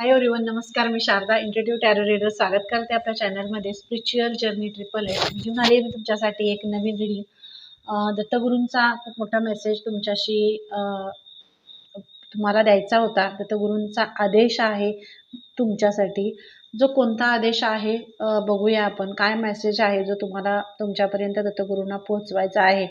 हाय everyone नमस्कार मी Sharda introduce tarot reader स्वागत करते आपल्या चॅनलमध्ये स्पिरिच्युअल जर्नी ट्रिपल एट घेऊन आली मी तुमच्यासाठी एक नवीन रिडिंग दत्तगुरूंचा खूप मोठा मेसेज तुमच्याशी तुम्हाला द्यायचा होता. दत्तगुरूंचा आदेश आहे तुमच्यासाठी. जो कोणता आदेश आहे बघूया आपण. काय मेसेज आहे जो तुम्हाला तुमच्यापर्यंत दत्तगुरूंना पोहोचवायचा आहे?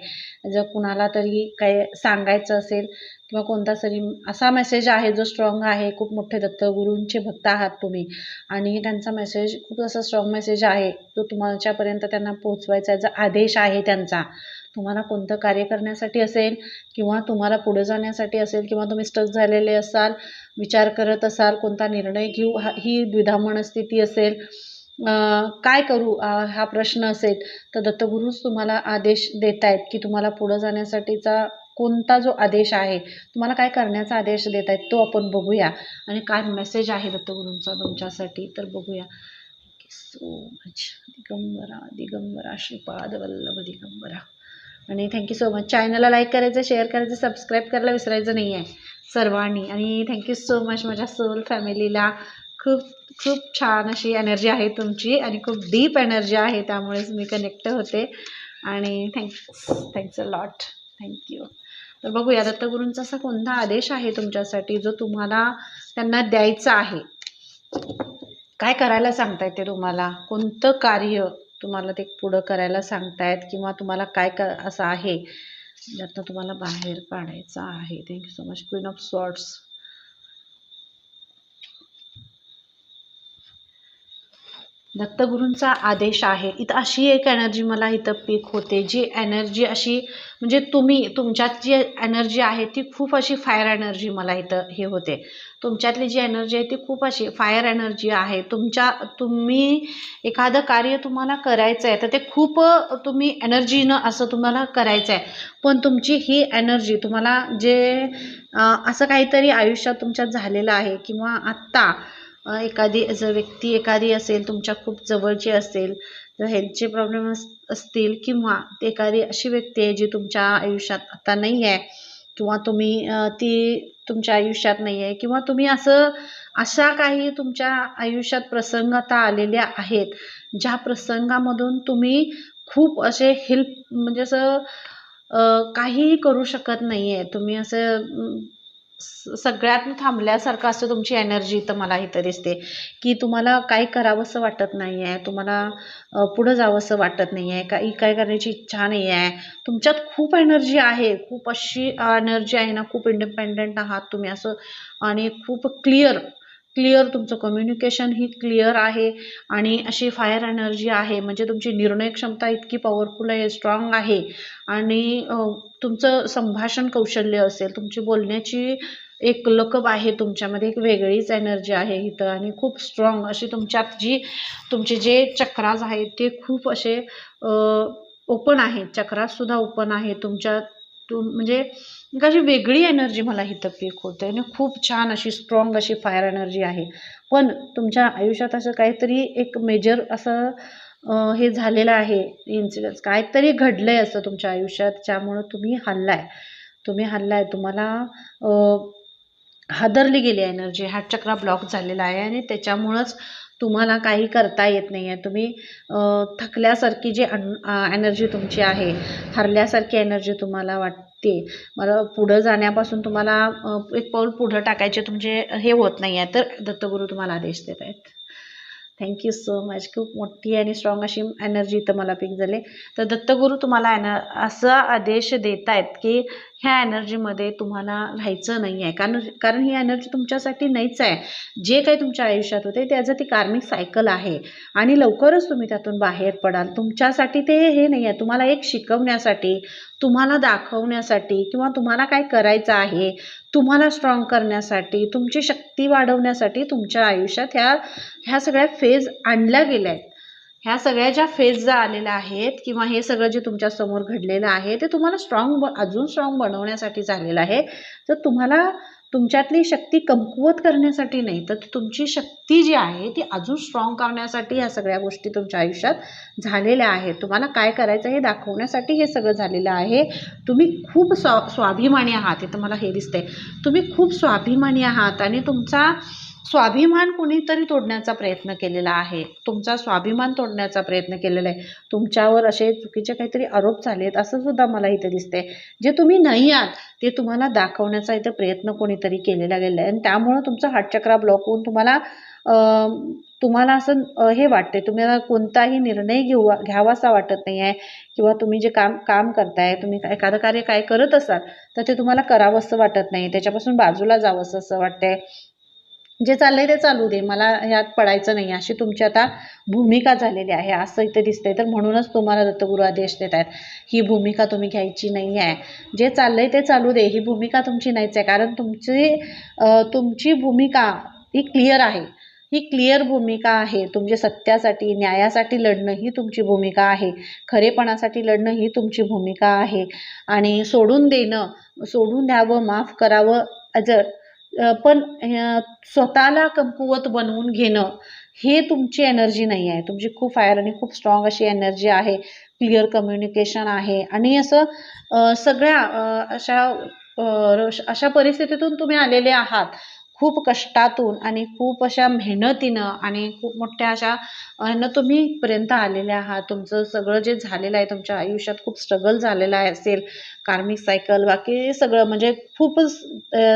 जर कुणाला तरी काय सांगायचं असेल किंवा कोणता तरी असा मेसेज आहे जो स्ट्रॉंग आहे खूप मोठे दत्तगुरूंचे भक्त आहात तुम्ही. आणि त्यांचा मेसेज खूप असा स्ट्रॉंग मेसेज आहे जो तुमच्यापर्यंत त्यांना पोहोचवायचा आहे जो आदेश आहे त्यांचा. तुम्हाला कोणतं कार्य करण्यासाठी असेल किंवा तुम्हाला पुढे जाण्यासाठी असेल किंवा तुम्ही स्टक झालेले असाल विचार करत असाल कोणता निर्णय घेऊ हा ही द्विधा मनस्थिती असेल काय करू हा प्रश्न असेल तर दत्तगुरूच तुम्हाला आदेश देत आहेत की तुम्हाला पुढं जाण्यासाठीचा कोणता जो आदेश आहे तुम्हाला काय करण्याचा आदेश देत आहेत तो आपण बघूया. आणि काय मेसेज आहे दत्तगुरूंचा तुमच्यासाठी तर बघूया. So much Digambara Digambara Shripad Vallabh Digambara. आणि थँक्यू सो मच चॅनलला लाईक करायचं शेअर करायचं सबस्क्राईब करायला विसरायचं नाही आहे सर्वांनी. आणि थँक्यू सो मच माझ्या सोल फॅमिलीला खूप खूप छान अशी एनर्जी आहे तुमची आणि खूप डीप एनर्जी आहे त्यामुळेच मी कनेक्ट होते. आणि thanks thanks a lot thank you तर बघूया दत्तगुरूंचा असा कोणता आदेश आहे तुमच्यासाठी जो तुम्हाला त्यांना द्यायचा आहे? काय करायला सांगतायत ते तुम्हाला? कोणतं कार्य तुम्हाला ते पुढं करायला सांगतायत किंवा तुम्हाला काय क असं आहे? ज्यातनं तुम्हाला बाहेर पाडायचं आहे. Thank you so much queen of swords दत्तगुरूंचा आदेश आहे. इथं अशी एक एनर्जी मला इथं पीक होते जी एनर्जी अशी म्हणजे तुम्ही तुमच्यात जी एनर्जी आहे ती खूप अशी फायर एनर्जी मला इथं हे होते. तुमच्यातली जी एनर्जी आहे ती खूप अशी फायर एनर्जी आहे. तुमच्या तुम्ही एखादं कार्य तुम्हाला करायचं आहे तर ते खूप तुम्ही एनर्जीनं असं तुम्हाला करायचं आहे पण तुमची ही एनर्जी तुम्हाला जे असं काहीतरी आयुष्यात तुमच्यात झालेलं आहे किंवा आत्ता एखादी जर व्यक्ती एखादी असेल तुमच्या खूप जवळची असेल तर हेल्थचे प्रॉब्लेम अस असतील किंवा ती एखादी अशी व्यक्ती आहे जी तुमच्या आयुष्यात आता नाही आहे किंवा तुम्ही ती तुमच्या आयुष्यात नाही आहे किंवा तुम्ही असं अशा काही तुमच्या आयुष्यात प्रसंग आता आलेले आहेत ज्या प्रसंगामधून तुम्ही खूप असे हेल्प म्हणजे असं काहीही करू शकत नाही आहे तुम्ही असं सगळ्यात थांबल्यासारखं असं तुमची एनर्जी इथं मला इथं दिसते. की तुम्हाला काही करावंसं वाटत नाही आहे तुम्हाला पुढं जावंसं वाटत नाही आहे काही काय करण्याची इच्छा नाही आहे तुमच्यात खूप एनर्जी आहे खूप अशी एनर्जी आहे ना खूप इंडिपेंडंट आहात तुम्ही असं आणि खूप क्लिअर क्लिअर तुमचं कम्युनिकेशन ही क्लिअर आहे आणि अशी फायर एनर्जी आहे. म्हणजे तुमची निर्णय क्षमता इतकी पॉवरफुल आहे स्ट्रॉंग आहे आणि तुमचं संभाषण कौशल्य असेल तुमची बोलण्याची एक लकब आहे तुमच्यामध्ये एक वेगळीच एनर्जी आहे इथं आणि खूप स्ट्रॉंग अशी तुमच्यात जी तुमचे जे चक्राज आहेत ते खूप असे ओपन आहेत. चक्रासुद्धा ओपन आहे तुमच्या तुम म्हणजे एक अशी वेगळी एनर्जी मला इथं पीक होते. आणि खूप छान अशी स्ट्रॉंग अशी फायर एनर्जी आहे. पण तुमच्या आयुष्यात असं काहीतरी एक मेजर असं हे झालेलं आहे इन्सिडन्स काहीतरी घडलं आहे असं तुमच्या आयुष्यात ज्यामुळं तुम्ही हल्लाय. तुम्ही हल्लाय. तुम्हाला हादरली गेली एनर्जी हा चक्रा ब्लॉक झालेला आहे. आणि त्याच्यामुळंच तुम्हाला काही करता येत नाही आहे तुम्ही थकल्यासारखी जी एनर्जी तुमची आहे हरल्यासारखी एनर्जी तुम्हाला वाटते. मला पुढं जाण्यापासून तुम्हाला एक पाऊल पुढं टाकायचे तुमचे हे होत नाही आहे तर दत्तगुरू तुम्हाला आदेश देत आहेत. थँक्यू सो मच खूप मोठी आणि स्ट्रॉंग अशी एनर्जी इथं मला पिक झाली. तर दत्तगुरू तुम्हाला एन असा आदेश देत आहेत की ह्या एनर्जीमध्ये तुम्हाला राहायचं नाही आहे कारण कारण ही एनर्जी तुमच्यासाठी नाहीच आहे. जे काही तुमच्या आयुष्यात होते त्याचं ती कार्मिक सायकल आहे. आणि लवकरच तुम्ही त्यातून बाहेर पडाल. तुमच्यासाठी ते हे नाही आहे तुम्हाला एक शिकवण्यासाठी तुम्हाला दाखवण्यासाठी किंवा तुम्हाला काय करायचं आहे तुम्हाला स्ट्रॉंग करण्यासाठी तुमची शक्ती वाढवण्यासाठी तुमच्या आयुष्यात ह्या ह्या सगळ्या फेज आणल्या गेल्या आहेत. ह्या सगळ्या ज्या फेज ज्या आलेल्या आहेत किंवा हे सगळं जे तुमच्यासमोर घडलेलं आहे ते तुम्हाला स्ट्रॉंग ब अजून स्ट्रॉंग बनवण्यासाठी झालेलं आहे. तर तुम्हाला तुमच्यातली शक्ती कमकुवत करण्यासाठी नाही तर तुमची शक्ती जी आहे ती अजून स्ट्रॉंग करण्यासाठी ह्या सगळ्या गोष्टी तुमच्या आयुष्यात झालेल्या आहेत. तुम्हाला काय करायचं हे दाखवण्यासाठी हे सगळं झालेलं आहे. तुम्ही खूप स्वा स्वाभिमानी आहात हे तुम्हाला हे दिसतंय. तुम्ही खूप स्वाभिमानी आहात आणि तुमचा स्वाभिमान कुणीतरी तोडण्याचा प्रयत्न केलेला आहे. तुमचा स्वाभिमान तोडण्याचा प्रयत्न केलेला आहे. तुमच्यावर असे चुकीचे काहीतरी आरोप झाले आहेत असं सुद्धा मला इथे दिसते जे तुम्ही नाही आहात ते तुम्हाला दाखवण्याचा इथं प्रयत्न कोणीतरी केलेला गेला आहे. आणि त्यामुळं तुमचा हार्टचक्रा ब्लॉक होऊन तुम्हाला तुम्हाला असं हे वाटते तुम्हाला कोणताही निर्णय घेऊ घ्यावासा वाटत नाही आहे. किंवा तुम्ही जे काम काम करताय तुम्ही एखादं कार्य काय करत असाल तर ते तुम्हाला करावंसं वाटत नाही. त्याच्यापासून बाजूला जावंसं असं वाटतंय. जे चाललंय ते चालू दे. मला ह्यात पडायचं नाही. अशी तुमची आता भूमिका झालेली आहे. असं इथे दिसतंय. तर म्हणूनच तुम्हाला दत्तगुरु आदेश देत आहेत. ही भूमिका तुम्ही घ्यायची नाही आहे जे चाललंय ते चालू दे. ही भूमिका तुमची नाहीच आहे. कारण तुमची तुमची भूमिका ही क्लिअर आहे. ही क्लिअर भूमिका आहे. तुमच्या सत्यासाठी न्यायासाठी लढणं ही तुमची भूमिका आहे. खरेपणासाठी लढणं ही तुमची भूमिका आहे. आणि सोडून देणं सोडून द्यावं माफ करावं जर अ, पण स्वतःला कमकुवत बनवून घेणं हे तुमची एनर्जी नाही आहे. तुमची खूप फायर आणि खूप स्ट्रॉंग अशी एनर्जी आहे. क्लिअर कम्युनिकेशन आहे. आणि असं सगळ्या अशा अशा परिस्थितीतून तुम्ही आलेले आहात. खूप कष्टातून आणि खूप अशा मेहनतीनं आणि खूप मोठ्या अशा न तुम्ही इथपर्यंत आलेले आहात. तुमचं सगळं जे झालेलं आहे तुमच्या आयुष्यात खूप स्ट्रगल झालेलं आहे असेल. कार्मिक सायकल बाकी सगळं म्हणजे खूपच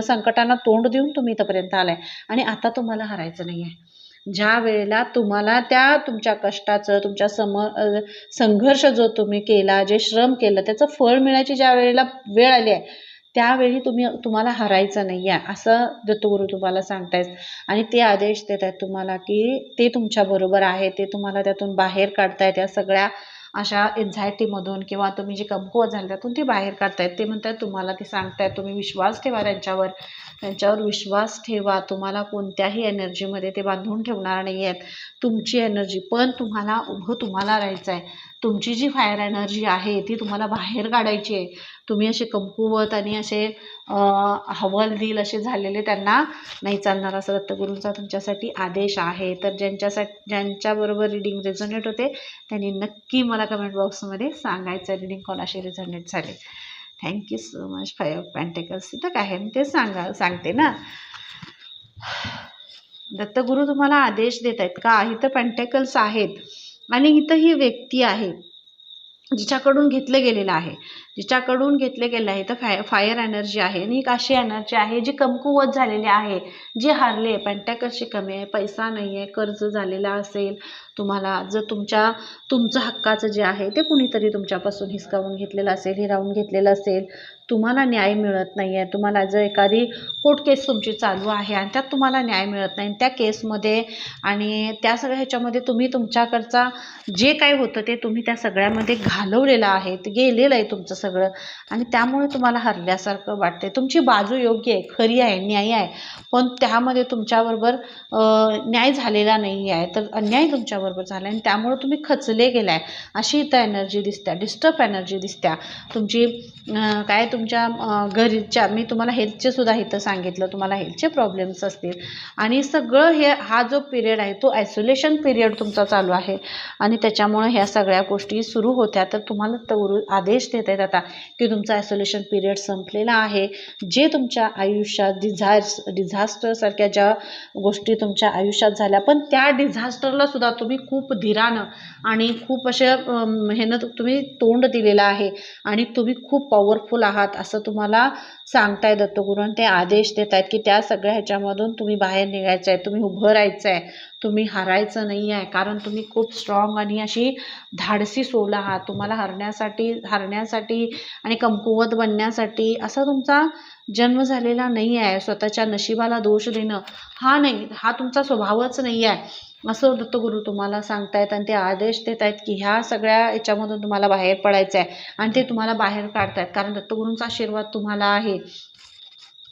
संकटांना तोंड देऊन तुम्ही इथंपर्यंत आलाय. आणि आता तुम्हाला हरायचं नाही आहे ज्या वेळेला तुम्हाला त्या तुमच्या कष्टाचं तुमच्या सम संघर्ष जो तुम्ही केला जे श्रम केलं त्याचं फळ मिळायची ज्या वेळेला वेळ आली आहे त्यावेळी तुम्ही तुम्हाला हरायचं नाही आहे असं दत्तगुरू तुम्हाला सांगतायत. आणि ते आदेश देत आहेत तुम्हाला की ते तुमच्याबरोबर आहे ते तुम्हाला त्यातून बाहेर काढतायत. या सगळ्या अशा एन्झायटीमधून किंवा तुम्ही जी कमकुवत झाली त्यातून ते बाहेर काढतायत. ते म्हणतात तुम्हाला ते सांगतायत तुम्ही विश्वास ठेवा त्यांच्यावर. त्यांच्यावर विश्वास ठेवा. तुम्हाला कोणत्याही एनर्जीमध्ये ते बांधून ठेवणार नाही आहेत तुमची एनर्जी पण तुम्हाला उभं तुम्हाला राहायचं आहे तुमची जी फायर एनर्जी आहे ती तुम्हाला बाहेर काढायची आहे. तुम्ही असे कमकुवत आणि असे हवल दिल असे झालेले त्यांना नाही चालणार असं दत्तगुरूंचा तुमच्यासाठी आदेश आहे. तर ज्यांच्यासाठी ज्यांच्याबरोबर रिडिंग रेझोनेट होते त्यांनी नक्की मला कमेंट बॉक्समध्ये सांगायचं रिडिंग कोणाशी रेझोनेट झाले? Thank you so much five pentacles इथं काय मी ते सांगा सांगते ना. दत्तगुरू तुम्हाला आदेश देत आहेत का? इथं पॅन्टेकल्स आहेत. आणि इथं ही व्यक्ती आहे जिच्याकडून घेतलं गेलेलं आहे. जिच्याकडून घेतले गेले आहे तर फाय फायर एनर्जी आहे. आणि एक अशी एनर्जी आहे जी कमकुवत झालेली आहे जी हारले पेंटॅकलची कमी आहे? पैसा नाही आहे कर्ज झालेला असेल तुम्हाला जर तुमच्या तुमचं हक्काचं जे आहे ते कुणीतरी तुमच्यापासून हिसकावून घेतलेलं असेल हिरावून घेतलेलं असेल तुम्हाला न्याय मिळत नाही आहे. तुम्हाला जर एखादी कोर्ट केस तुमची चालू आहे आणि त्यात तुम्हाला न्याय मिळत नाही आणि त्या केसमध्ये आणि त्या सगळ्या ह्याच्यामध्ये तुम्ही तुमच्याकडचा जे काय होतं ते तुम्ही त्या सगळ्यामध्ये घालवलेलं आहे गेलेलं आहे तुमचं सगळं. आणि त्यामुळे तुम्हाला हरल्यासारखं वाटते तुमची बाजू योग्य आहे खरी आहे न्याय आहे. पण त्यामध्ये तुमच्याबरोबर न्याय झालेला नाही आहे. तर अन्याय तुमच्याबरोबर झाला आणि त्यामुळे तुम्ही खचले गेलाय. अशी इथं एनर्जी दिसत्या डिस्टर्ब एनर्जी दिसत्या. तुमची काय तुमच्या घरीच्या मी तुम्हाला हेल्थचे सुद्धा इथं सांगितलं. तुम्हाला हेल्थचे प्रॉब्लेम्स असतील. आणि सगळं हे हा जो पिरियड आहे तो आयसोलेशन पिरियड तुमचा चालू आहे. आणि त्याच्यामुळं ह्या सगळ्या गोष्टी सुरू होत्या. तर तुम्हाला तवरू आदेश देत आहेत आता की तुमचा आयसोलेशन पिरियड संपलेला आहे. जे तुमच्या आयुष्यात डिझार्स डिझास्टरसारख्या ज्या गोष्टी तुमच्या आयुष्यात झाल्या पण त्या डिझास्टरला सुद्धा तुम्ही खूप धीरानं आणि खूप अशा मेहनत तुम्ही तोंड दिलेलं आहे आणि तुम्ही खूप पॉवरफुल आहात असं तुम्हाला सांगताय दत्तगुरू आणि ते आदेश देत आहेत की त्या सगळ्या ह्याच्यामधून तुम्ही बाहेर निघायचं आहे तुम्ही उभं राहायचं आहे तुम्ही हरायचं नाही आहे कारण तुम्ही खूप स्ट्रॉंग आणि अशी धाडसी सोल आहात. तुम्हाला हरण्यासाठी हरण्यासाठी आणि कमकुवत बनण्यासाठी असा तुमचा जन्म झालेला नाही आहे स्वतःच्या नशिबाला दोष देणं हा नाही हा तुमचा स्वभावच नाही आहे असं दत्तगुरू तुम्हाला सांगतायत आणि ते आदेश देत आहेत की ह्या सगळ्या याच्यामधून तुम्हाला बाहेर पडायचं आहे आणि ते तुम्हाला बाहेर काढतायत. कारण दत्तगुरूंचा आशीर्वाद तुम्हाला आहे.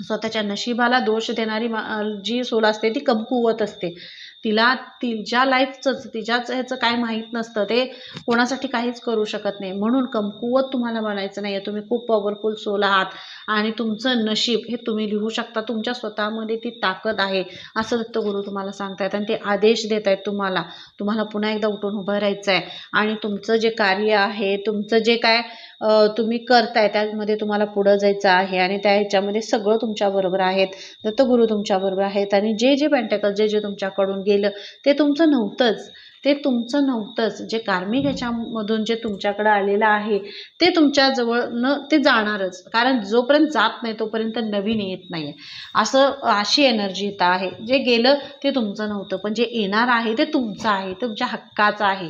स्वतःच्या नशिबाला दोष देणारी मा- जी सोल असते ती कमकुवत असते. तिला तिच्या लाईफचंच तिच्याच ह्याचं काय माहीत नसतं. ते कोणासाठी काहीच करू शकत नाही. म्हणून कमकुवत तुम्हाला बनायचं नाही आहे तुम्ही खूप पॉवरफुल सोल आहात. आणि तुमचं नशीब हे तुम्ही लिहू शकता. तुमच्या स्वतःमध्ये ती ताकद आहे. असं दत्तगुरू तुम्हाला सांगतायत आणि ते आदेश देत आहेत तुम्हाला. तुम्हाला पुन्हा एकदा उठून उभं राहायचं आहे आणि तुमचं जे कार्य आहे तुमचं जे काय तुम्ही करताय त्यामध्ये तुम्हाला पुढं जायचं आहे. आणि त्या ह्याच्यामध्ये सगळं तुमच्याबरोबर आहेत. दत्तगुरू तुमच्याबरोबर आहेत. आणि जे जे पेंटॅकल जे जे तुमच्याकडून गेलं. ते तुमचं नव्हतंच. ते तुमचं नव्हतंच. जे कार्मिक ह्याच्यामधून जे तुमच्याकडं आलेलं आहे ते तुमच्याजवळ न ते जाणारच. कारण जोपर्यंत जात नाही तोपर्यंत नवीन येत नाही असं अशी एनर्जी इथं आहे. जे गेलं ते तुमचं नव्हतं. पण जे येणार आहे ते तुमचं आहे. तुमच्या हक्काचं आहे.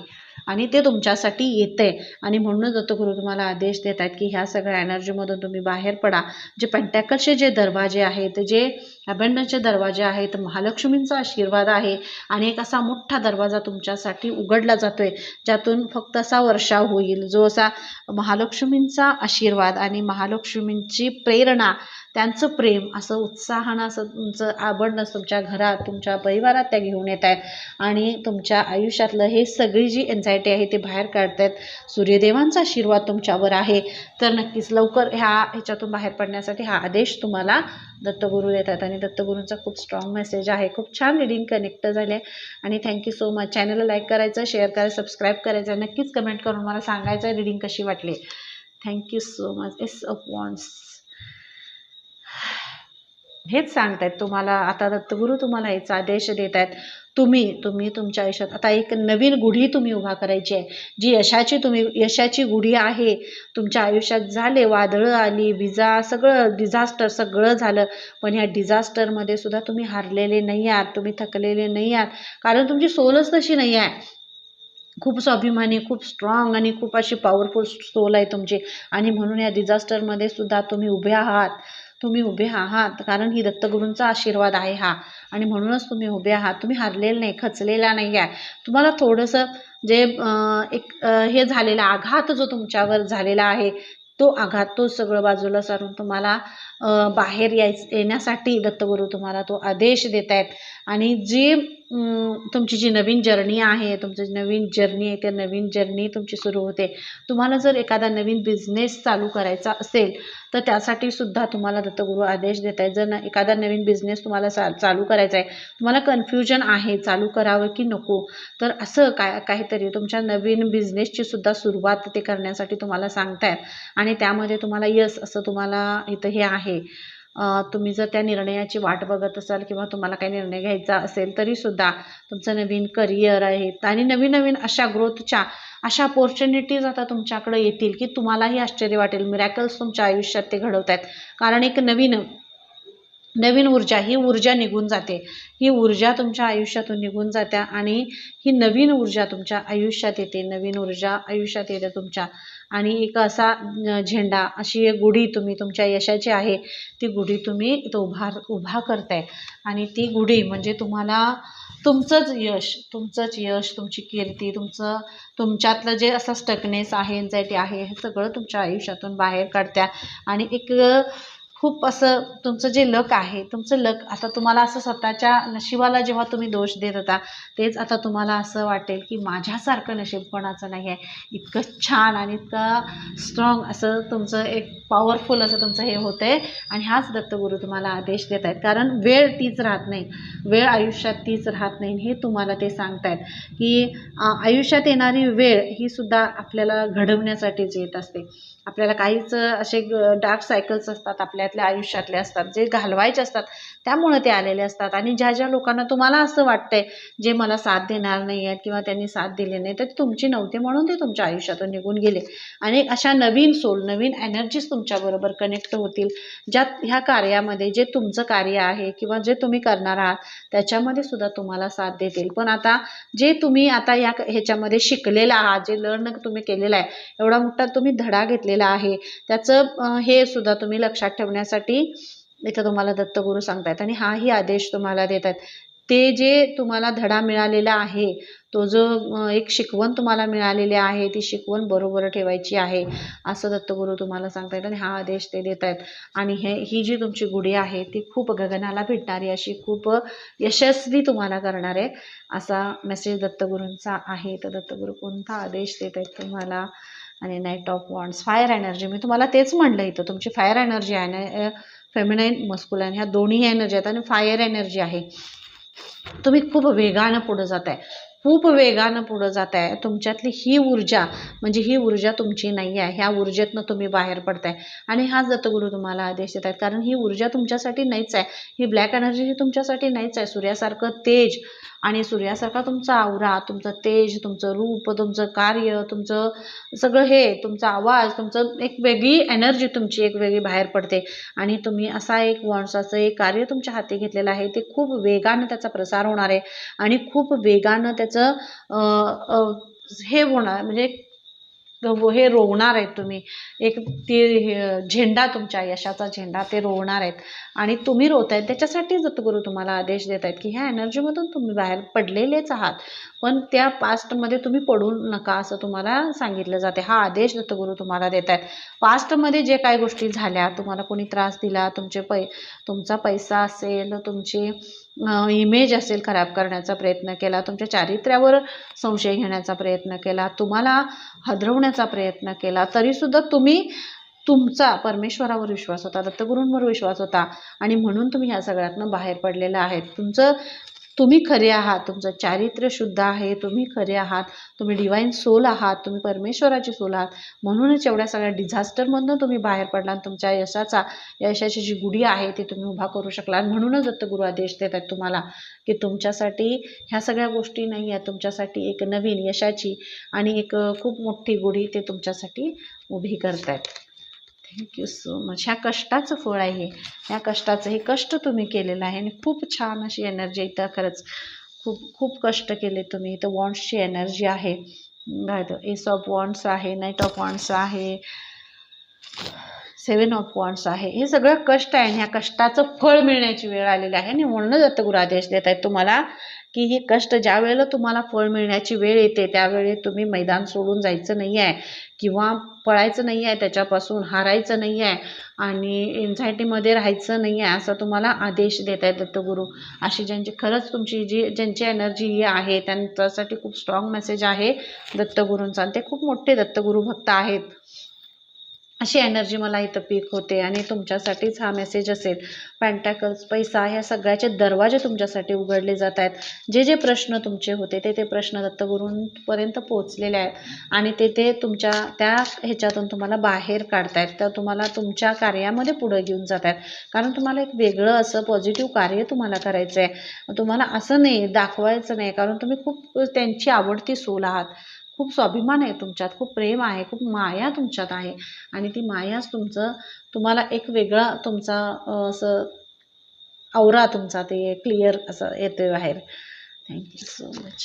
आणि ते तुमच्यासाठी येतं आहे आणि म्हणूनच दत्तगुरू तुम्हाला आदेश देत आहेत की ह्या सगळ्या एनर्जीमधून तुम्ही बाहेर पडा. जे पेंटॅकलचे जे दरवाजे आहेत जे अबंडनचे दरवाजे आहेत महालक्ष्मींचा आशीर्वाद आहे आणि एक असा मोठा दरवाजा तुमच्यासाठी उघडला जातोय. ज्यातून फक्त असा वर्षाव होईल जो असा महालक्ष्मींचा आशीर्वाद आणि महालक्ष्मींची प्रेरणा त्यांचं प्रेम असं उत्साहानं असं तुमचं आवडणं तुमच्या घरात तुमच्या परिवारात त्या घेऊन येत आहेत. आणि तुमच्या आयुष्यातलं हे सगळी जी एन्झायटी आहे ते बाहेर काढतायत. सूर्यदेवांचा आशीर्वाद तुमच्यावर आहे. तर नक्कीच लवकर ह्या ह्याच्यातून बाहेर पडण्यासाठी हा आदेश तुम्हाला दत्तगुरू देतात. आणि दत्तगुरूंचा खूप स्ट्रॉंग मेसेज आहे. खूप छान रिडिंग कनेक्ट झाले. आणि थँक्यू सो मच चॅनलला लाईक करायचं शेअर करायचं सबस्क्राईब करायचं. नक्कीच कमेंट करून मला सांगायचं रिडिंग कशी वाटली. Thank you so much ace of wands हेच सांगतायत तुम्हाला. आता दत्तगुरू तुम्हाला हेच आदेश देत आहेत तुम्ही तुम्ही तुमच्या आयुष्यात आता एक नवीन गुढी तुम्ही उभा करायची आहे. जी यशाची तुम्ही यशाची गुढी आहे तुमच्या आयुष्यात झाले वादळं आली विजा सगळं डिझास्टर सगळं झालं. पण ह्या डिझास्टरमध्ये सुद्धा तुम्ही हारलेले नाही आहात तुम्ही थकलेले नाही आहात. कारण तुमची सोलच तशी नाही आहे. खूप स्वाभिमानी खूप स्ट्रॉंग आणि खूप अशी पॉवरफुल सोल आहे तुमची. आणि म्हणून या डिझास्टरमध्ये सुद्धा तुम्ही उभे आहात. तुम्ही उभे आहात कारण ही दत्तगुरूंचा आशीर्वाद आहे हा. आणि म्हणूनच तुम्ही उभे आहात. तुम्ही हरलेलं नाही खचलेला नाही आहे. तुम्हाला थोडंसं जे एक हे झालेला आघात जो तुमच्यावर झालेला आहे तो आघात तो सगळं बाजूला सारून तुम्हाला बाहेर याय येण्यासाठी दत्तगुरू तुम्हाला तो आदेश देत आहेत आणि जी तुमची जी नवीन जर्नी आहे तुमची जी नवीन जर्नी आहे त्या नवीन जर्नी तुमची सुरू होते. तुम्हाला जर एखादा नवीन बिझनेस चालू करायचा असेल तर त्यासाठी सुद्धा तुम्हाला दत्तगुरू आदेश देत आहेत जर न एखादा नवीन बिझनेस तुम्हाला चा चालू करायचा आहे तुम्हाला कन्फ्युजन आहे चालू करावं की नको तर असं काय काहीतरी तुमच्या नवीन बिझनेसची सुद्धा सुरुवात ते करण्यासाठी तुम्हाला सांगतायत. आणि त्यामध्ये तुम्हाला यस असं तुम्हाला इथं हे आहे. आहे. तुम्ही जर त्या निर्णयाची वाट बघत असाल किंवा तुम्हाला काही निर्णय घ्यायचा असेल तरीसुद्धा तुमचं नवीन करिअर आहे आणि नवीन नवीन अशा ग्रोथच्या अशा अपॉर्च्युनिटीज आता तुमच्याकडे येतील की तुम्हालाही आश्चर्य वाटेल. मिरॅकल्स तुमच्या आयुष्यात ते घडवत आहेत कारण एक नवीन नवीन ऊर्जा ही ऊर्जा निघून जाते. ही ऊर्जा तुमच्या आयुष्यातून निघून जाते आणि ही नवीन ऊर्जा तुमच्या आयुष्यात येते. नवीन ऊर्जा आयुष्यात येते तुमच्या. आणि एक असा झेंडा अशी एक गुढी तुम्ही तुमच्या यशाची आहे ती गुढी तुम्ही इथं उभा उभा करताय. आणि ती गुढी म्हणजे तुम्हाला तुमचंच यश तुमचंच यश तुमची कीर्ती तुमचं तुमच्यातलं जे असं स्टकनेस आहे एन्झायटी आहे हे सगळं तुमच्या आयुष्यातून बाहेर काढत्या. आणि एक खूप असं तुमचं जे लक आहे तुमचं लक आता तुम्हाला असं स्वतःच्या नशिबाला जेव्हा तुम्ही दोष देत होता तेच आता तुम्हाला असं वाटेल की माझ्यासारखं नशीब कोणाचं नाही आहे. इतकं छान आणि इतकं स्ट्रॉंग असं तुमचं एक पॉवरफुल असं तुमचं हे होतं आहे आणि हाच दत्तगुरू तुम्हाला आदेश देत आहेत. कारण वेळ तीच राहत नाही. वेळ आयुष्यात तीच राहत नाही हे तुम्हाला ते सांगतायत की आयुष्यात येणारी वेळ ही सुद्धा आपल्याला घडवण्यासाठीच येत असते. आपल्याला काहीच असे डार्क सायकल्स असतात आपल्यातल्या आयुष्यातले असतात जे घालवायचे असतात त्यामुळे ते आलेले असतात. आणि ज्या ज्या लोकांना तुम्हाला असं वाटतंय जे मला साथ देणार नाही आहेत किंवा त्यांनी साथ दिली नाही तर तुमची नव्हते म्हणून ते तुमच्या आयुष्यातून निघून गेले. आणि अशा नवीन सोल नवीन एनर्जीज तुमच्याबरोबर कनेक्ट होतील ज्यात ह्या कार्यामध्ये जे तुमचं कार्य आहे किंवा जे तुम्ही करणार आहात त्याच्यामध्ये सुद्धा तुम्हाला साथ देतील. पण आता जे तुम्ही आता या ह्याच्यामध्ये शिकलेला आहात जे लर्न तुम्ही केलेलं आहे एवढा मोठा तुम्ही धडा घेतलेला आहे. त्याचं हे सुद्धा तुम्ही लक्षात ठेवण्यासाठी इथं तुम्हाला दत्तगुरू सांगतायत आणि हाही आदेश तुम्हाला देत आहेत ते जे तुम्हाला धडा मिळालेला आहे तो जो एक शिकवण तुम्हाला मिळालेली आहे ती शिकवण बरोबर ठेवायची आहे असं दत्तगुरू तुम्हाला सांगतायत आणि हा आदेश ते देत आहेत आणि हे ही जी तुमची गुढी आहे ती खूप गगनाला भेटणारी अशी खूप यशस्वी तुम्हाला करणार आहे असा मेसेज दत्तगुरूंचा आहे. तर दत्तगुरू कोणता आदेश देत आहेत तुम्हाला? आणि knight of wands fire energy मी तुम्हाला तेच म्हणलं इथं. तुमची फायर एनर्जी आहे ना फेमिनाईन मस्कुलाईन ह्या दोन्ही एनर्जी आहेत आणि फायर एनर्जी आहे. तुम्ही खूप वेगानं पुढं जात आहे खूप वेगानं पुढं जात आहे तुमच्यातली ही ऊर्जा म्हणजे ही ऊर्जा तुमची नाही आहे. ह्या ऊर्जेतनं तुम्ही बाहेर पडताय. आणि हाच दत्तगुरू तुम्हाला आदेश देत आहेत कारण ही ऊर्जा तुमच्यासाठी नाहीच आहे. ही ब्लॅक एनर्जी ही तुमच्यासाठी नाहीच आहे. सूर्यासारखं तेज आणि सूर्यासारखा तुमचा आवरा तुमचं तेज तुमचं रूप तुमचं कार्य तुमचं सगळं हे तुमचा आवाज तुमचं एक वेगळी एनर्जी तुमची एक वेगळी बाहेर पडते. आणि तुम्ही असा एक वंशाचं एक कार्य तुमच्या हाती घेतलेलं आहे ते खूप वेगानं त्याचा प्रसार होणार आहे. आणि खूप वेगानं त्याचं हे होणार म्हणजे हे रोवणार आहेत तुम्ही. एक ते हे- झेंडा तुमच्या यशाचा झेंडा ते रोवणार आहेत. आणि तुम्ही रोवतायत त्याच्यासाठी दत्तगुरू तुम्हाला आदेश देत आहेत की ह्या एनर्जीमधून तुम्ही बाहेर पडलेलेच आहात. पण त्या पास्टमध्ये तुम्ही पडू नका असं तुम्हाला सांगितलं जाते. हा आदेश दत्तगुरू तुम्हाला देत आहेत पास्टमध्ये जे काही गोष्टी झाल्या तुम्हाला कोणी त्रास दिला तुमचे पै तुमचा पैसा असेल तुमची इमेज असेल खराब करण्याचा प्रयत्न केला तुमच्या चारित्र्यावर संशय घेण्याचा प्रयत्न केला तुम्हाला हदरवण्याचा प्रयत्न केला तरीसुद्धा तुम्ही तुमचा परमेश्वरावर विश्वास होता दत्तगुरूंवर विश्वास होता आणि म्हणून तुम्ही ह्या सगळ्यातनं बाहेर पडलेला आहेत. तुमचं तुम्ही खरे आहात तुमचं चारित्र्य शुद्ध आहे तुम्ही खरे आहात तुम्ही डिवाईन सोल आहात तुम्ही परमेश्वराची सोल आहात. म्हणूनच एवढ्या सगळ्या डिझास्टरमधनं तुम्ही बाहेर पडला तुमच्या यशाचा यशाची जी गुढी आहे ती तुम्ही उभा करू शकला. आणि म्हणूनच दत्तगुरु आदेश देत आहेत तुम्हाला की तुमच्यासाठी ह्या सगळ्या गोष्टी नाही आहेत तुमच्यासाठी एक नवीन यशाची आणि एक खूप मोठी गुढी ते तुमच्यासाठी उभी करत आहेत थँक्यू सो मच ह्या कष्टाचं फळ आहे. हे ह्या कष्टाचं हे कष्ट तुम्ही केलेलं आहे आणि खूप छान अशी एनर्जी इथं खरंच खूप खूप कष्ट केले तुम्ही. इथं वॉन्ट्सची एनर्जी आहे. एस ऑफ वॉन्ट्स आहे नाईट ऑफ वॉन्ट्स आहे सेवन ऑफ वॉन्ट्स आहे. हे सगळं कष्ट आहे आणि ह्या कष्टाचं फळ मिळण्याची वेळ आलेली आहे. आणि म्हणूनच दत्तगुरू आदेश देत आहेत तुम्हाला की हे कष्ट ज्या वेळेला तुम्हाला फळ मिळण्याची वेळ येते त्यावेळी तुम्ही मैदान सोडून जायचं नाही आहे. किंवा पळायचं नाही आहे त्याच्यापासून हारायचं नाही आहे आणि एन्झायटीमध्ये राहायचं नाही आहे असं तुम्हाला आदेश देत आहे दत्तगुरू. अशी ज्यांची खरंच तुमची जी ज्यांची एनर्जी ही आहे त्यांच्यासाठी खूप स्ट्रॉंग मेसेज आहे दत्तगुरूंचा. ते खूप मोठे दत्तगुरू भक्त आहेत. अशी एनर्जी मला इथं पीक होते आणि तुमच्यासाठीच हा मेसेज असेल. पॅन्टॅकल्स पैसा ह्या सगळ्याचे दरवाजे तुमच्यासाठी उघडले जात आहेत. जे जे प्रश्न तुमचे होते ते ते प्रश्न दत्तगुरूंपर्यंत पोहोचलेले आहेत. आणि ते ते तुमच्या त्या ह्याच्यातून तुम्हाला बाहेर काढतायत. तर तुम्हाला तुमच्या कार्यामध्ये पुढं घेऊन जात आहेत. कारण तुम्हाला एक वेगळं असं पॉझिटिव्ह कार्य तुम्हाला करायचं आहे तुम्हाला असं नाही दाखवायचं नाही. कारण तुम्ही खूप त्यांची आवडती सोल आहात. खूप स्वाभिमान आहे तुमच्यात खूप प्रेम आहे खूप माया तुमच्यात आहे. आणि ती मायाच तुमचं तुम्हाला एक वेगळा तुमचा असं आवरा तुमचा ते क्लिअर असं येतोय बाहेर. थँक्यू सो मच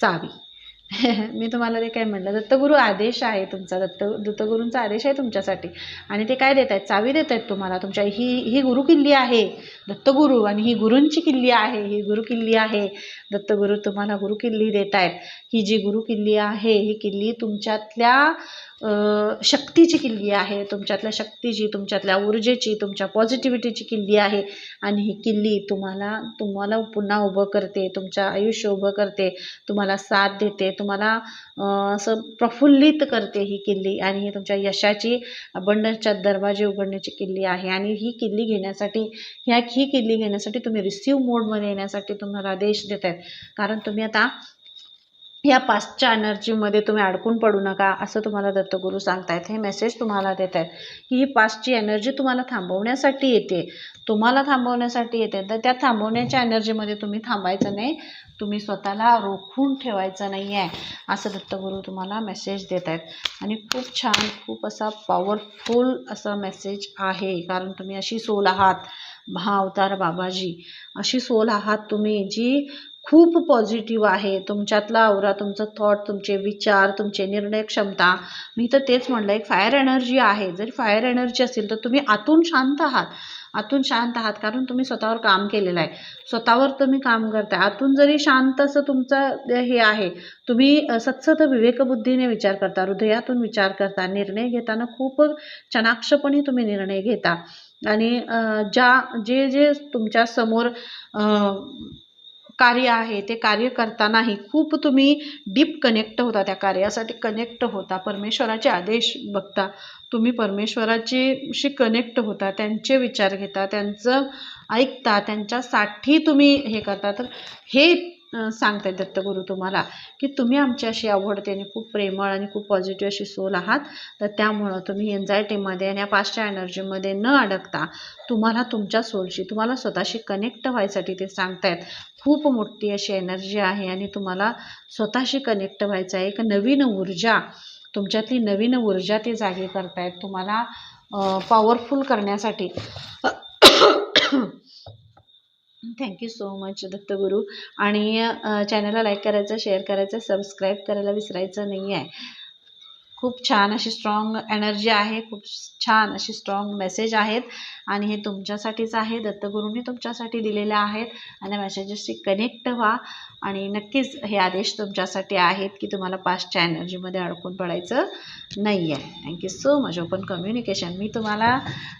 चावी. मी तुम्हाला ते काय म्हटलं दत्तगुरू आदेश आहे तुमचा दत्त दत्तगुरूंचा आदेश आहे तुमच्यासाठी. आणि ते काय देत आहेत चावी देत आहेत तुम्हाला तुमच्या ही ही गुरु किल्ली आहे दत्तगुरू आणि ही गुरूंची किल्ली आहे ही गुरु किल्ली आहे. दत्तगुरू तुम्हाला गुरु किल्ली देत आहेत ही जी गुरु किल्ली आहे ही किल्ली तुमच्यातल्या शक्तीची किल्ली आहे तुमच्यातल्या शक्तीची तुमच्यातल्या ऊर्जेची तुमच्या पॉझिटिव्हिटीची किल्ली आहे. आणि ही किल्ली तुम्हाला तुम्हाला पुन्हा उभं करते तुमचं आयुष्य उभं करते तुम्हाला साथ देते तुम्हाला असं प्रफुल्लित करते ही किल्ली. आणि ही तुमच्या यशाची अबंडच्या दरवाजे उघडण्याची किल्ली आहे. आणि ही किल्ली घेण्यासाठी ह्या ही किल्ली घेण्यासाठी तुम्ही रिसिव्ह मोडमध्ये येण्यासाठी तुम्हाला आदेश देत आहेत कारण तुम्ही आता या पास्टच्या एनर्जीमध्ये तुम्ही अडकून पडू नका असं तुम्हाला दत्तगुरू सांगतायत. हे मेसेज तुम्हाला देत आहेत की ही पास्टची एनर्जी तुम्हाला थांबवण्यासाठी येते. तुम्हाला थांबवण्यासाठी येते. तर त्या थांबवण्याच्या एनर्जीमध्ये तुम्ही थांबायचं नाही. तुम्ही स्वतःला रोखून ठेवायचं नाही आहे असं दत्तगुरू तुम्हाला मेसेज देत आहेत आणि खूप छान खूप असा पॉवरफुल असा मेसेज आहे. कारण तुम्ही अशी सोल आहात महाअवतार बाबाजी. अशी सोल आहात तुम्ही जी खूप पॉझिटिव्ह आहे. तुमच्यातला आवरा तुमचं थॉट तुमचे विचार तुमचे निर्णय क्षमता. मी तर तेच म्हणलं एक फायर एनर्जी आहे. जर फायर एनर्जी असेल तर तुम्ही आतून शांत आहात. आतून शांत आहात कारण तुम्ही स्वतःवर काम केलेलं आहे. स्वतःवर तुम्ही काम करताय. आतून जरी शांत असं तुमचं हे आहे तुम्ही सत्सत विवेकबुद्धीने विचार करता हृदयातून विचार करता निर्णय घेताना खूप चणाक्षपणे तुम्ही निर्णय घेता. आणि ज्या जे जे तुमच्यासमोर कार्य आहे ते कार्य करतानाही खूप तुम्ही डीप कनेक्ट होता त्या कार्यासाठी कनेक्ट होता. परमेश्वराचे आदेश बघता. तुम्ही परमेश्वराची शी कनेक्ट होता त्यांचे विचार घेता त्यांचं ऐकता त्यांच्यासाठी तुम्ही हे करता. तर हे सांगतायत दत्तगुरू तुम्हाला की तुम्ही आमची अशी आवडते आणि खूप प्रेमळ आणि खूप पॉझिटिव्ह अशी सोल आहात. तर त्यामुळं तुम्ही एन्झायटीमध्ये आणि या पाचच्या एनर्जीमध्ये न अडकता तुम्हाला तुमच्या सोलशी तुम्हाला स्वतःशी कनेक्ट व्हायसाठी ते सांगतायत. खूप मोठी अशी एनर्जी आहे आणि तुम्हाला स्वतःशी कनेक्ट व्हायचं आहे. एक नवीन ऊर्जा तुमच्यातली नवीन ऊर्जा ते जागी करतायत. तुम्हाला पॉवरफुल करण्यासाठी. Thank you so much Dattaguru. आणि चॅनलला लाईक करायचं शेअर करायचं सबस्क्राईब करायला विसरायचं नाही आहे खूप छान अशी स्ट्रॉंग एनर्जी आहे खूप छान अशी स्ट्रॉंग मेसेज आहेत. आणि हे तुमच्यासाठीच आहे दत्तगुरूंनी तुमच्यासाठी दिलेले आहेत. आणि मेसेजेसशी कनेक्ट व्हा. आणि नक्कीच हे आदेश तुमच्यासाठी आहेत की तुम्हाला पास्टच्या एनर्जीमध्ये अडकून पडायचं नाही आहे thank you so much open communication मी तुम्हाला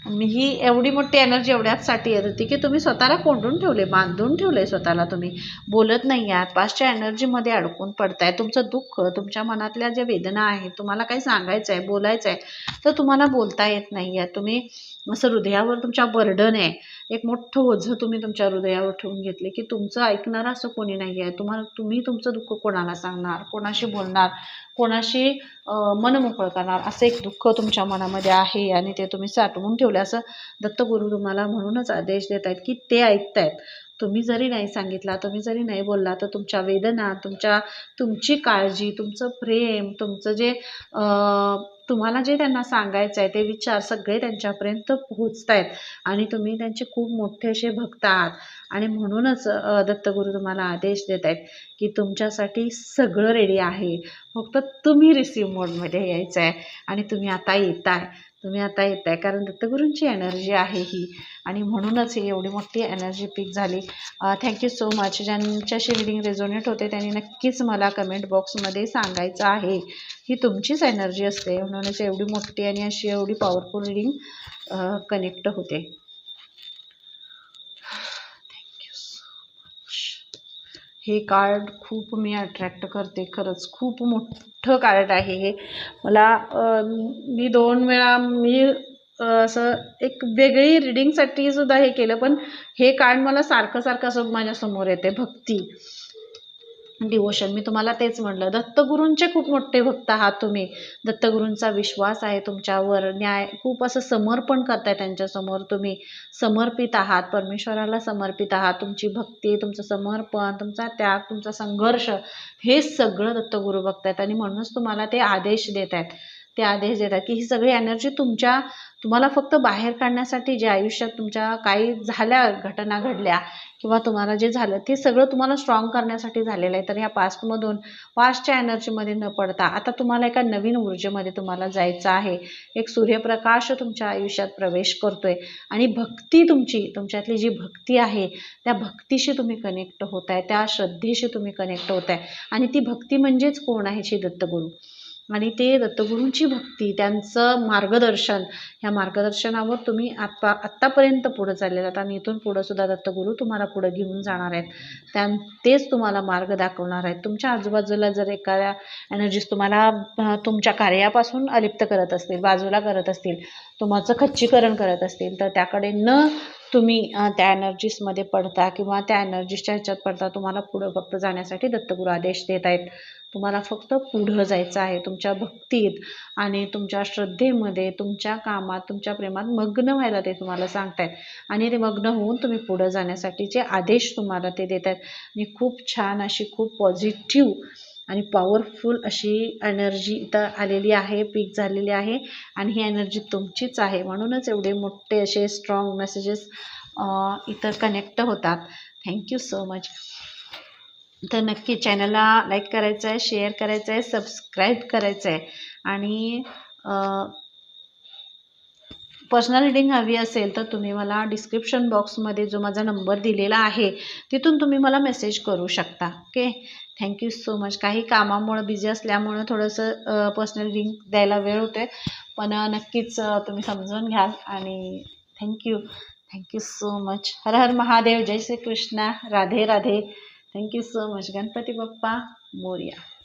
मी ही एवढी मोठी एनर्जी एवढ्याचसाठी येत होती की तुम्ही स्वतःला कोंडून ठेवले बांधून ठेवले स्वतःला तुम्ही. बोलत नाही आहात. पास्टच्या एनर्जीमध्ये अडकून पडताय. तुमचं दुःख तुमच्या मनातल्या ज्या वेदना आहेत तुम्हाला काही सांगायचं आहे बोलायचं आहे तर तुम्हाला बोलता येत नाही आहे तुम्ही असं हृदयावर तुमच्या बर्डन आहे. एक मोठं ओझं तुम्ही तुमच्या हृदयावर ठेवून घेतले की तुमचं ऐकणारं असं कोणी नाही आहे तुम्हाला तुम्ही तुमचं दुःख कोणाला सांगणार कोणाशी बोलणार कोणाशी मन मोकळं करणार असं एक दुःख तुमच्या मनामध्ये आहे आणि ते तुम्ही साठवून ठेवले. असं दत्तगुरू तुम्हाला म्हणूनच आदेश देत आहेत की ते ऐकतायत. तुम्ही जरी नाही सांगितला तुम्ही जरी नाही बोलला तर तुमच्या वेदना तुमच्या तुमची काळजी तुमचं प्रेम तुमचं जे तुम्हाला जे त्यांना सांगायचं आहे ते विचार सगळे त्यांच्यापर्यंत पोहोचत आहेत आणि तुम्ही त्यांचे खूप मोठे असे भक्त आहात. आणि म्हणूनच दत्तगुरू तुम्हाला आदेश देत आहेत की तुमच्यासाठी सगळं रेडी आहे. फक्त तुम्ही रिसीव मोडमध्ये यायचं आहे आणि तुम्ही आता येत आहे तुम्ही आता येत आहे कारण दत्तगुरूंची एनर्जी आहे ही. आणि म्हणूनच ही एवढी मोठी एनर्जी पिक झाली. थँक्यू सो मच ज्यांच्याशी रिडिंग रेझोनेट होते त्यांनी नक्कीच मला कमेंट बॉक्समध्ये सांगायचं आहे. ही तुमचीच एनर्जी असते म्हणूनच एवढी मोठी आणि अशी एवढी पॉवरफुल रिडिंग कनेक्ट होते थँक्यू सो मच हे कार्ड खूप मी अट्रॅक्ट करते खरंच खूप मोठं कार्ड आहे हे. मला मी दोन वेळा मी असं एक वेगळी रिडिंगसाठी सुद्धा हे केलं पण हे कार्ड मला सारखं सारखं असं माझ्यासमोर येते भक्ती. डिवोशन. मी तुम्हाला तेच म्हणलं. दत्तगुरूंचे खूप मोठे भक्त आहात तुम्ही. दत्तगुरूंचा विश्वास आहे तुमच्यावर. न्याय खूप असं समर्पण करताय त्यांच्यासमोर तुम्ही. समर्पित आहात. परमेश्वराला समर्पित आहात. तुमची भक्ती तुमचं समर्पण तुमचा त्याग तुमचा संघर्ष हे सगळं दत्तगुरू बघतायत आणि म्हणूनच तुम्हाला ते आदेश देत आहेत ते आदेश देतात की ही सगळी एनर्जी तुमच्या तुम्हाला फक्त बाहेर काढण्यासाठी जे आयुष्यात तुमच्या काही झाल्या घटना घडल्या किंवा तुम्हाला जे झालं ते सगळं तुम्हाला स्ट्रॉंग करण्यासाठी झालेलं आहे. तर ह्या पास्टमधून पास्टच्या एनर्जीमध्ये न पडता आता तुम्हाला एका नवीन ऊर्जेमध्ये तुम्हाला जायचं आहे. एक सूर्यप्रकाश तुमच्या आयुष्यात प्रवेश करतोय आणि भक्ती तुमची तुमच्यातली जी भक्ती आहे त्या भक्तीशी तुम्ही कनेक्ट होत आहे त्या श्रद्धेशी तुम्ही कनेक्ट होत आहे आणि ती भक्ती म्हणजेच कोण आहे श्री दत्तगुरू? आणि ते दत्तगुरूंची भक्ती त्यांचं मार्गदर्शन ह्या मार्गदर्शनावर तुम्ही आत्ता आत्तापर्यंत पुढं चाललेला आहात आणि इथून पुढंसुद्धा दत्तगुरू तुम्हाला पुढं घेऊन जाणार आहेत. त्या तेच तुम्हाला मार्ग दाखवणार आहेत. तुमच्या आजूबाजूला जर एखाद्या एनर्जीज तुम्हाला तुमच्या कार्यापासून अलिप्त करत असतील बाजूला करत असतील तुमचं खच्चीकरण करत असतील तर त्याकडे न तुम्ही त्या एनर्जीसमध्ये पडता किंवा त्या एनर्जीच्या ह्याच्यात पडता तुम्हाला पुढं फक्त जाण्यासाठी दत्तगुरू आदेश देत आहेत. तुम्हाला फक्त पुढं जायचं आहे तुमच्या भक्तीत आणि तुमच्या श्रद्धेमध्ये तुमच्या कामात तुमच्या प्रेमात मग्न व्हायला ते तुम्हाला सांगतायत. आणि ते मग्न होऊन तुम्ही पुढं जाण्यासाठीचे आदेश तुम्हाला ते देत आहेत आणि खूप छान अशी खूप पॉझिटिव्ह आणि पॉवरफुल अशी एनर्जी इथं आलेली आहे पीक झालेली आहे आणि ही एनर्जी तुमचीच आहे. म्हणूनच एवढे मोठे असे स्ट्रॉंग मेसेजेस इथं कनेक्ट होतात. थँक्यू सो मच तर नक्की चॅनलला लाईक करायचं आहे शेअर करायचं आहे सबस्क्राईब करायचं आहे आणि पर्सनल रिडिंग हवी असेल तर तुम्ही मला डिस्क्रिप्शन बॉक्समध्ये जो माझा नंबर दिलेला आहे तिथून तुम्ही मला मेसेज करू शकता. ओके थँक्यू सो मच काही कामामुळं बिझी असल्यामुळं थोडंसं पर्सनल रिडिंग द्यायला वेळ होते पण नक्कीच तुम्ही समजून घ्याल आणि thank you thank you so much Har Har Mahadev. Jai Shri Krishna Radhe Radhe. Thank you so much Ganpati Bappa Morya